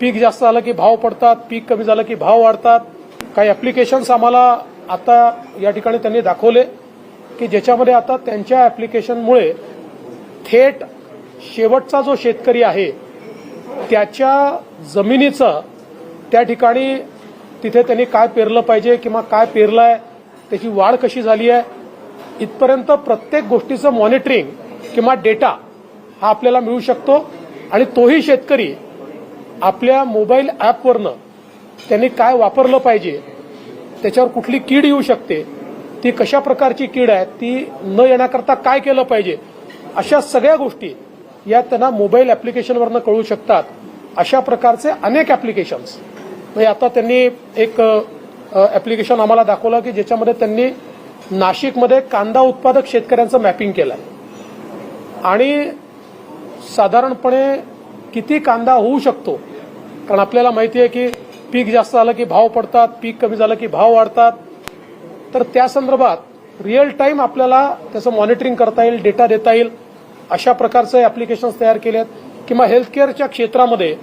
पीक जास्त झालं की भाव पडतात पीक कमी झालं की भाव वाढतात. काही ॲप्लिकेशन्स आम्हाला आता या ठिकाणी त्यांनी दाखवले की ज्याच्यामध्ये आता त्यांच्या ॲप्लिकेशनमुळे थेट शेवटचा जो शेतकरी आहे त्याच्या जमिनीचं त्या ठिकाणी तिथे त्यांनी काय पेरलं पाहिजे किंवा काय पेरलं आहे त्याची वाढ कशी झाली आहे इथपर्यंत प्रत्येक गोष्टीचं मॉनिटरिंग किंवा डेटा हा आपल्याला मिळू शकतो आणि तोही शेतकरी आपल्या मोबाईल ॲपवरनं त्यांनी काय वापरलं पाहिजे त्याच्यावर कुठली कीड येऊ शकते ती कशा प्रकारची कीड आहे ती न येण्याकरता काय केलं पाहिजे अशा सगळ्या गोष्टी या त्यांना मोबाईल ॲप्लिकेशनवरनं कळू शकतात. अशा प्रकारचे अनेक ॲप्लिकेशन्स म्हणजे आता त्यांनी एक ॲप्लिकेशन आम्हाला दाखवलं की ज्याच्यामध्ये त्यांनी नाशिकमध्ये कांदा उत्पादक शेतकऱ्यांचं मॅपिंग केलं आहे आणि साधारणपणे किती कांदा होऊ शकतो कारण आपल्याला माहिती आहे की पीक जास्त झालं की भाव पडतात पीक कमी झालं की भाव वाढतात. तर त्या संदर्भात रिअल टाईम आपल्याला त्याचं मॉनिटरिंग करता येईल डेटा देता येईल. अशा प्रकारचे ॲप्लिकेशन्स तयार केले आहेत किंवा हेल्थकेअरच्या क्षेत्रामध्ये